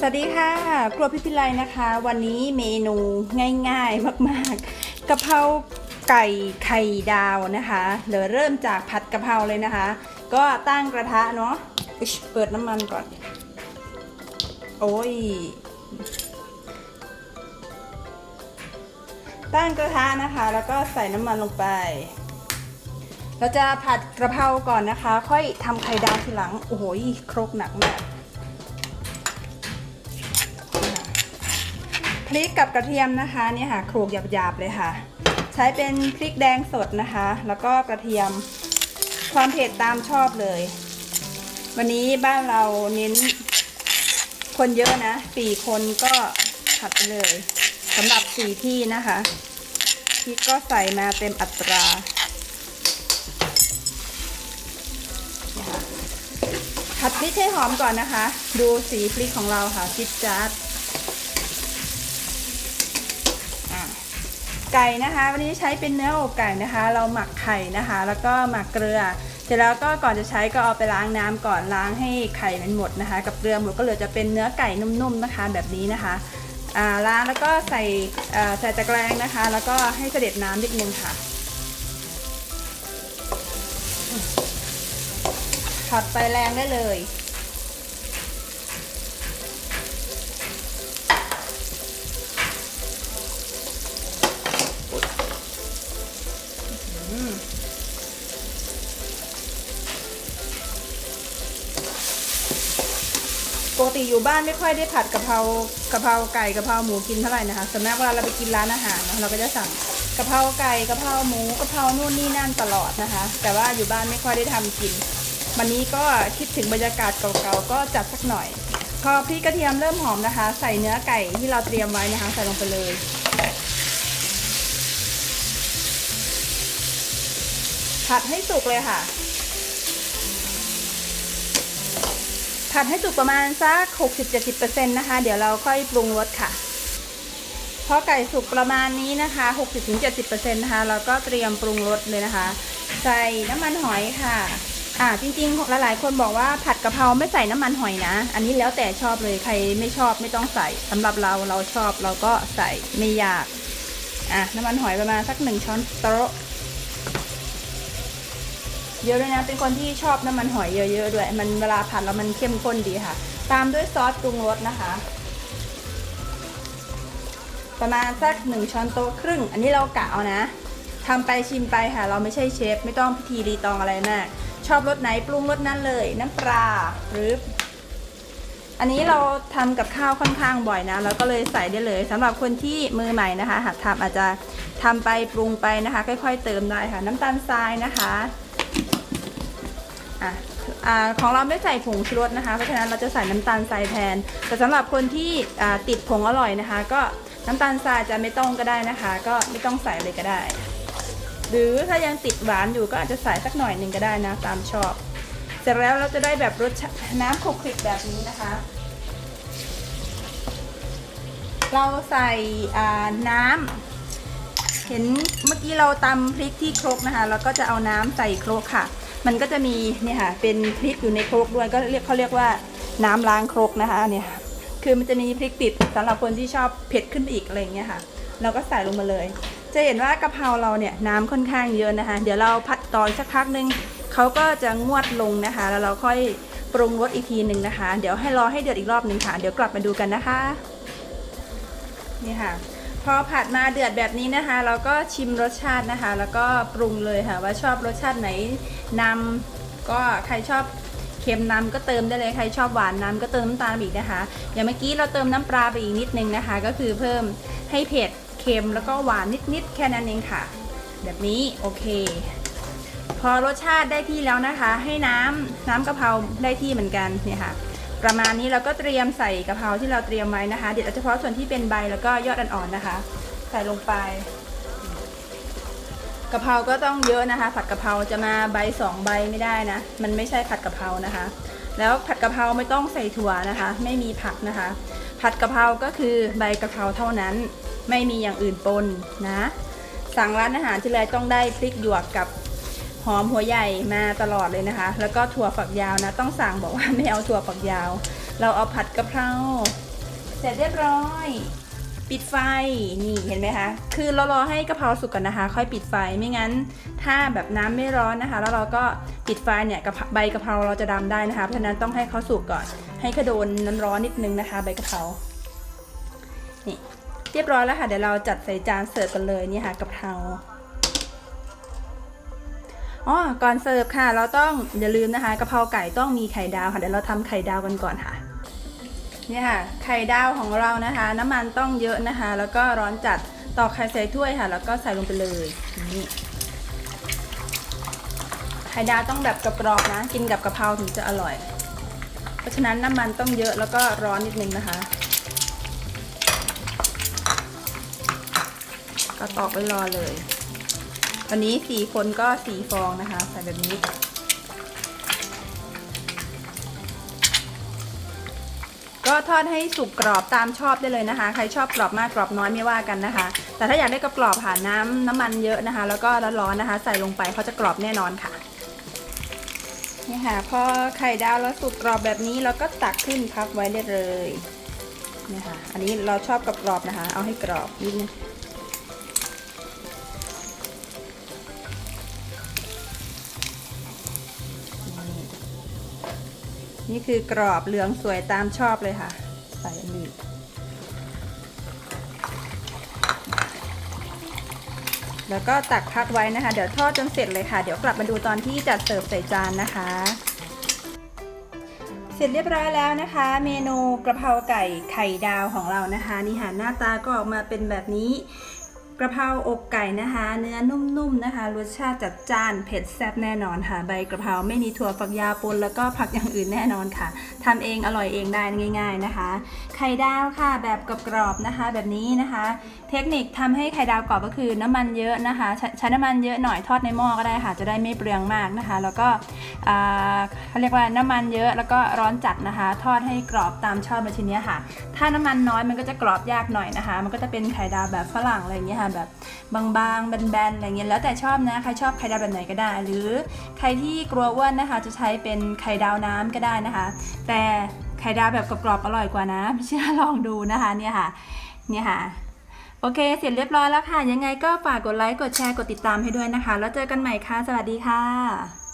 สวัสดีค่ะ ครัวพิพิไลนะคะ วันนี้เมนูง่ายๆมากๆกะเพราไก่ไข่ดาวนะคะเดี๋ยวเริ่มจากผัดกะเพราเลยนะคะ ก็ตั้งกระทะเนาะเปิดน้ำมันก่อน โอ้ย ตั้งกระทะนะคะ แล้วก็ใส่น้ำมันลงไป เราจะผัดกระเพราก่อนนะคะ ค่อยทำไข่ดาวทีหลัง โอ้โหครกหนักมาก พริกกับกระเทียมนะคะเนี่ยค่ะโขลกหยาบๆเลยค่ะ ใช้เป็นพริกแดงสดนะคะ แล้วก็กระเทียมความเผ็ดตามชอบเลย วันนี้บ้านเราเน้น คนเยอะนะสี่คนก็ผัดไปเลยสำหรับสี่ที่นะคะพริกก็ใส่มาเต็มอัตราผัดพริกให้หอมก่อนนะคะ ดูสีพริกของเราค่ะจิดจัด ไก่นะคะ วันนี้ใช้เป็นเนื้ออกไก่นะคะ เราหมักไข่นะคะ แล้วก็หมักเกลือ เสร็จแล้วก็ก่อนจะใช้ก็เอาไปล้างน้ำก่อนล้างให้ไข่มันหมดนะคะ กับเกลือหมดก็เหลือจะเป็นเนื้อไก่นุ่มๆนะคะ แบบนี้นะคะล้างแล้วก็ใส่ใส่ตะแกรงนะคะ แล้วก็ให้เสด็จน้ำนิดนึงค่ะผัดไฟแรงได้เลย กติอยู่บ้านไม่ค่อยได้ผัดกะเพรากะเพราไก่กะเพราหมูกินเท่าไหร่นะคะส่วนมากเวลาเราไปกินร้านอาหารเนอะเราก็จะสั่งกะเพราไก่กะเพราหมูกะเพรานู่นนี่นั่นตลอดนะคะ แต่ว่าอยู่บ้านไม่ค่อยได้ทำกิน วันนี้ก็คิดถึงบรรยากาศเก่าๆก็จัดสักหน่อยพอพริกกระเทียมเริ่มหอมนะคะ ใส่เนื้อไก่ที่เราเตรียมไว้นะคะ ใส่ลงไปเลยผัดให้สุกเลยค่ะ ผัดให้สุกประมาณสัก 60-70%นะคะ เดี๋ยวเราค่อยปรุงรสค่ะ พอไก่สุกประมาณนี้นะคะ 60-70%นะคะ เราก็เตรียมปรุงรสเลยนะคะ ใส่น้ำมันหอยค่ะอ่าจริงๆหลายๆคนบอกว่าผัดกะเพราไม่ใส่น้ำมันหอยนะ อันนี้แล้วแต่ชอบเลยใครไม่ชอบไม่ต้องใส่สำหรับเราเราชอบเราก็ใส่ไม่ยากอะน้ำมันหอยประมาณสักหนึ่งช้อนโต๊ะ เยอะด้วยนะ เป็นคนที่ชอบน้ำมันหอยเยอะๆด้วย มันเวลาผัดแล้วมันเข้มข้นดีค่ะ ตามด้วยซอสปรุงรสนะคะ ประมาณสักหนึ่งช้อนโต๊ะครึ่ง อันนี้เรากะเอานะทำไปชิมไปค่ะ เราไม่ใช่เชฟ ไม่ต้องพิธีรีตองอะไรมาก ชอบรสไหนปรุงรสนั้นเลย น้ำปลาหรืออันนี้เราทำกับข้าวค่อนข้างบ่อยนะแล้วก็เลยใส่ได้เลยสำหรับคนที่มือใหม่นะคะหัดทำอาจจะทำไปปรุงไปนะคะ ค่อย ๆ เติมได้ค่ะ น้ำตาลทรายนะคะ อะอ่าของเราไม่ใส่ผงชูรสนะคะ เพราะฉะนั้นเราจะใส่น้ำตาลทรายแทน แต่สำหรับคนที่ติดผงอร่อยนะคะ ก็น้ำตาลทรายจะไม่ต้องก็ได้นะคะ ก็ไม่ต้องใส่เลยก็ได้ หรือถ้ายังติดหวานอยู่ก็อาจจะใส่สักหน่อยหนึ่งก็ได้นะตามชอบ เสร็จแล้วเราจะได้แบบรสน้ำคลุกคลิกแบบนี้นะคะ เราใส่น้ำเห็นเมื่อกี้เราตำพริกที่ครกนะคะ แล้วก็จะเอาน้ำใส่ครกค่ะ มันก็จะมีเนี่ยค่ะเป็นพริกอยู่ในครกด้วยก็เรียกเขาเรียกว่าน้ำล้างครกนะคะเนี่ยคือมันจะมีพริกติดสำหรับคนที่ชอบเผ็ดขึ้นอีกอะไรอย่างเงี้ยค่ะ เราก็ใส่ลงมาเลย จะเห็นว่ากะเพราเราเนี่ยน้ำค่อนข้างเยอะนะคะ เดี๋ยวเราผัดต่ออีกสักพักนึงเขาก็จะงวดลงนะคะ แล้วเราค่อยปรุงรสอีกทีหนึ่งนะคะ เดี๋ยวให้รอให้เดือดอีกรอบหนึ่งค่ะ เดี๋ยวกลับมาดูกันนะคะ นี่ค่ะ พอผัดมาเดือดแบบนี้นะคะ เราก็ชิมรสชาตินะคะ แล้วก็ปรุงเลยค่ะ ว่าชอบรสชาติไหนนำก็ใครชอบเค็มนำก็เติมได้เลยใครชอบหวานนำก็เติมน้ำตาลอีกนะคะ อย่างเมื่อกี้เราเติมน้ำปลาไปอีกนิดนึงนะคะ ก็คือเพิ่มให้เผ็ดเค็มแล้วก็หวานนิดๆแค่นั้นเองค่ะ แบบนี้โอเค พอรสชาติได้ที่แล้วนะคะ ให้น้ำน้ำกะเพราได้ที่เหมือนกันเนี่ยค่ะ ประมาณนี้เราก็เตรียมใส่กะเพราที่เราเตรียมไว้นะคะ เดี๋ยวเอาเฉพาะส่วนที่เป็นใบแล้วก็ยอดอ่อนๆนะคะ ใส่ลงไปกะเพราก็ต้องเยอะนะคะ ผัดกะเพราจะมาใบสองใบไม่ได้นะ มันไม่ใช่ผัดกะเพรานะคะ แล้วผัดกะเพราไม่ต้องใส่ถั่วนะคะ ไม่มีผักนะคะ ผัดกะเพราก็คือใบกะเพราเท่านั้น ไม่มีอย่างอื่นปนนะ สั่งร้านอาหารที่ไรต้องได้พริกหยวกกับ หอมหัวใหญ่มาตลอดเลยนะคะ แล้วก็ถั่วฝักยาวนะ ต้องสั่งบอกว่าไม่เอาถั่วฝักยาว เราเอาผัดกะเพราเสร็จเรียบร้อย ปิดไฟนี่เห็นไหมคะ คือเรารอให้กะเพราสุกก่อนนะคะ ค่อยปิดไฟไม่งั้น ถ้าแบบน้ำไม่ร้อนนะคะ แล้วเราก็ปิดไฟเนี่ยใบกะเพราเราจะดำได้นะคะเพราะฉะนั้นต้องให้เขาสุกก่อน ให้เขาโดนน้ำร้อนนิดนึงนะคะ ใบกะเพรานี่เรียบร้อยแล้วค่ะเดี๋ยวเราจัดใส่จานเสิร์ฟกันเลยนี่ค่ะกะเพรา อ๋อก่อนเสิร์ฟค่ะ เราต้องอย่าลืมนะคะกะเพราไก่ต้องมีไข่ดาวค่ะเดี๋ยวเราทำไข่ดาวกันก่อนค่ะเนี่ยค่ะ ไข่ดาวของเรานะคะ น้ำมันต้องเยอะนะคะ แล้วก็ร้อนจัดตอกไข่ใส่ถ้วยค่ะ แล้วก็ใส่ลงไปเลยนี่ไข่ดาวต้องแบบกรอบๆนะ กินกับกะเพราถึงจะอร่อย เพราะฉะนั้นน้ำมันต้องเยอะแล้วก็ร้อนนิดนึงนะคะ ก็ตอกไว้รอเลย วันนี้สี่คนก็สี่ฟองนะคะ ใส่แบบนี้ ก็ทอดให้สุกกรอบตามชอบได้เลยนะคะ ใครชอบกรอบมากกรอบน้อยไม่ว่ากันนะคะ แต่ถ้าอยากได้กรอบผ่านน้ำน้ำมันเยอะนะคะ แล้วก็ร้อนๆนะคะ ใส่ลงไปเขาจะกรอบแน่นอนค่ะนี่ค่ะพอไข่ดาวแล้วสุกกรอบแบบนี้เราก็ตักขึ้นพักไว้ได้เลยนี่ค่ะ อันนี้เราชอบกรอบๆนะคะ เอาให้กรอบนิดนึง นี่คือกรอบเหลืองสวยตามชอบเลยค่ะ ใส่อันนี้แล้วก็ตักพักไว้นะคะ เดี๋ยวทอดจนเสร็จเลยค่ะ เดี๋ยวกลับมาดูตอนที่จัดเสิร์ฟใส่จานนะคะ เสร็จเรียบร้อยแล้วนะคะ เมนูกระเพราไก่ไข่ดาวของเรานะคะ นี่ค่ะหน้าตาก็ออกมาเป็นแบบนี้ กระเพราอกไก่นะคะ เนื้อนุ่มๆนะคะ รสชาติจัดจ้านเผ็ดแซ่บแน่นอนค่ะ ใบกระเพราไม่มีถั่วฝักยาวปนแล้วก็ผักอย่างอื่นแน่นอนค่ะทำเองอร่อยเองได้ง่าย ๆนะคะ ไข่ดาวค่ะ แบบกรอบๆนะคะ แบบนี้นะคะ เทคนิคทำให้ไข่ดาวกรอบก็คือน้ำมันเยอะนะคะใช้ใช้น้ำมันเยอะหน่อยทอดในหม้อก็ได้ค่ะ จะได้ไม่เปลืองมากนะคะ แล้วก็เขาเรียกว่าน้ำมันเยอะแล้วก็ร้อนจัดนะคะ ทอดให้กรอบตามชอบในชิ้นนี้ค่ะ ถ้าน้ำมันน้อยมันก็จะกรอบยากหน่อยนะคะ มันก็จะเป็นไข่ดาวแบบฝรั่งอะไรอย่างเงี้ยค่ะแบบบางๆ แบนๆ อะไรเงี้ย แล้วแต่ชอบนะ ใครชอบไข่ดาวแบบไหนก็ได้ หรือใครที่กลัวอ้วนนะคะ จะใช้เป็นไข่ดาวน้ำก็ได้นะคะ แต่ไข่ดาวแบบกรอบๆ อร่อยกว่านะ ไม่เชื่อลองดูนะคะเนี่ยค่ะ เนี่ยค่ะ โอเค เสร็จเรียบร้อยแล้วค่ะ ยังไงก็ฝากกดไลค์ กดแชร์ กดติดตามให้ด้วยนะคะ แล้วเจอกันใหม่ค่ะ สวัสดีค่ะ